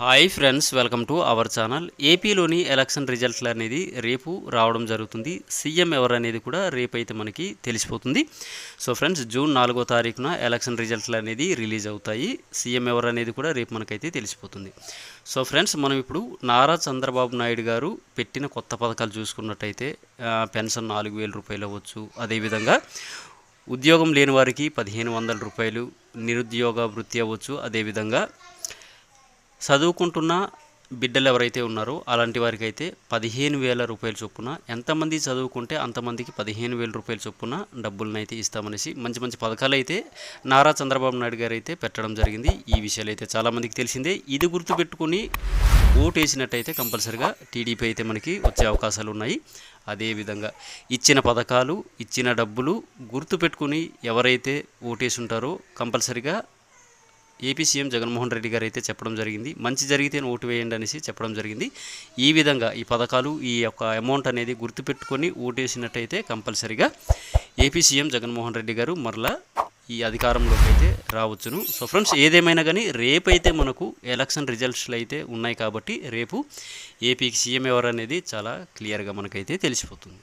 Hi friends welcome to our channel. ఏపీలోని election రిజల్ట్లు అనేది రేపు రావడం జరుగుతుంది. సీఎం ఎవరు అనేది కూడా రేపు అయితే మనకి తెలిసిపోతుంది. సో ఫ్రెండ్స్ జూన్ నాలుగో తారీఖున ఎలక్షన్ రిజల్ట్లు అనేది రిలీజ్ అవుతాయి. సీఎం ఎవరు అనేది కూడా రేపు మనకైతే తెలిసిపోతుంది. సో ఫ్రెండ్స్ మనం ఇప్పుడు నారా చంద్రబాబు నాయుడు గారు పెట్టిన కొత్త పథకాలు చూసుకున్నట్టయితే పెన్షన్ నాలుగు వేల రూపాయలు అవ్వచ్చు. అదేవిధంగా ఉద్యోగం లేని వారికి పదిహేను వందల రూపాయలు నిరుద్యోగ వృత్తి అవ్వచ్చు. అదేవిధంగా చదువుకుంటున్న బిడ్డలు ఎవరైతే ఉన్నారో అలాంటి వారికి అయితే పదిహేను వేల రూపాయల చొప్పున ఎంతమంది చదువుకుంటే అంతమందికి పదిహేను వేల రూపాయల చొప్పున డబ్బులను అయితే ఇస్తామనేసి మంచి మంచి పథకాలు అయితే నారా చంద్రబాబు నాయుడు గారు అయితే పెట్టడం జరిగింది. ఈ విషయాలు అయితే చాలామందికి తెలిసిందే. ఇది గుర్తుపెట్టుకుని ఓటు వేసినట్టయితే కంపల్సరిగా టీడీపీ అయితే మనకి వచ్చే అవకాశాలు ఉన్నాయి. అదేవిధంగా ఇచ్చిన పథకాలు ఇచ్చిన డబ్బులు గుర్తుపెట్టుకుని ఎవరైతే ఓటేసి ఉంటారో కంపల్సరిగా ఏపీ సీఎం జగన్మోహన్ రెడ్డి గారు అయితే చెప్పడం జరిగింది. మంచి జరిగితే ఓటు వేయండి అనేసి చెప్పడం జరిగింది. ఈ విధంగా ఈ పథకాలు ఈ యొక్క అమౌంట్ అనేది గుర్తుపెట్టుకొని ఓటేసినట్టయితే కంపల్సరిగా ఏపీ సీఎం జగన్మోహన్ రెడ్డి గారు మరలా ఈ అధికారంలోకి అయితే రావచ్చును. సో ఫ్రెండ్స్ ఏదేమైనా కానీ రేపైతే మనకు ఎలక్షన్ రిజల్ట్స్లు అయితే ఉన్నాయి కాబట్టి రేపు ఏపీకి సీఎం ఎవరు అనేది చాలా క్లియర్గా మనకైతే తెలిసిపోతుంది.